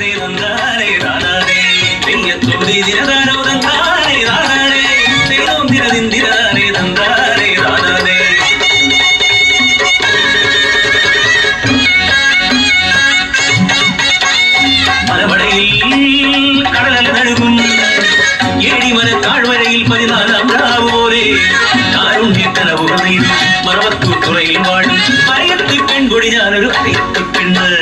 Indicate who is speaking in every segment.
Speaker 1: தானே வந்தானே தானானே தெய்ய தோடி திரதாரோ தந்தானே தானானே தெய்வம் திரதிந்திரானே தந்தானே தானானே மரபடையில் கடலல் நழுகும் ஏடிமர தாழ்வரையில் பதினாலாம் பெண் கொடியான பெண்கள்.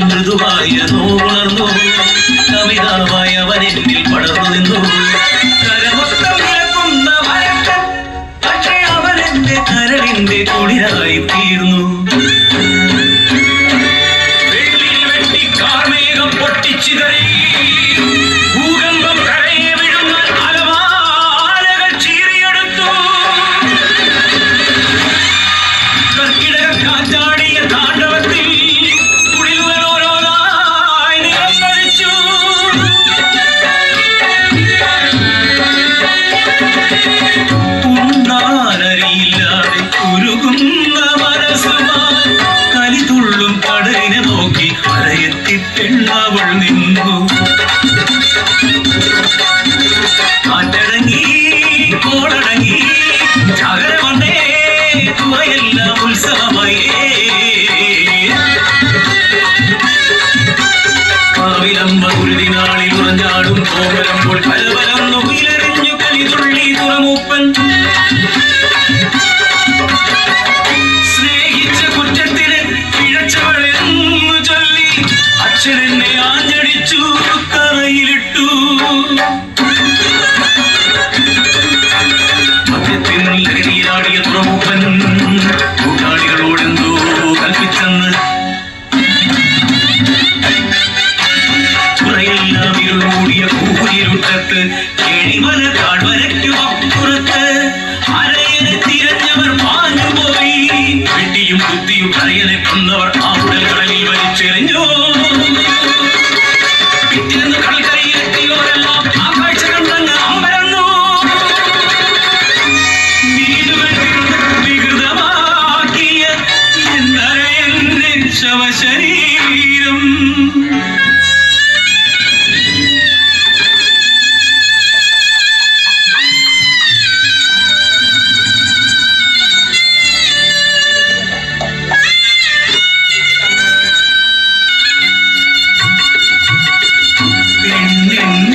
Speaker 1: മൃദുവായ നോവുണർന്നു കവിതാവായ അവൻ എന്നിൽ പടർന്നു നിന്നു. പക്ഷേ അവൻ എന്റെ കരളിന്റെ കുളിരായി തീർന്നു. കാവിലമ്പ കുരുതിനാളിൽ ഉറഞ്ഞാടും കോവലമ്പോൾ കലവലം പുറത്ത് കിഴിമല താഴ്വരയ്ക്കും അപ്പുറത്ത് അരയനെ തിരഞ്ഞവർ പാഞ്ഞുപോയി വെട്ടിയും കുത്തിയും അരയനെ കൊന്നവർ ആ ഉടൽക്കടലിൽ വലിച്ചെറിഞ്ഞു. പിറ്റിരുന്ന് കടൽക്കരയിലെത്തിയവരെല്ലാം ആ കാഴ്ച കണ്ടങ്ങ് അമ്പരന്നു. ശവശരീരം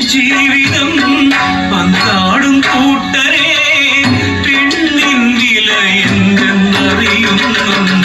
Speaker 1: ജീവിതം പങ്കാടും കൂട്ടരെ പെണ്ണിൻ നില എന്തെന്നറിയുന്നു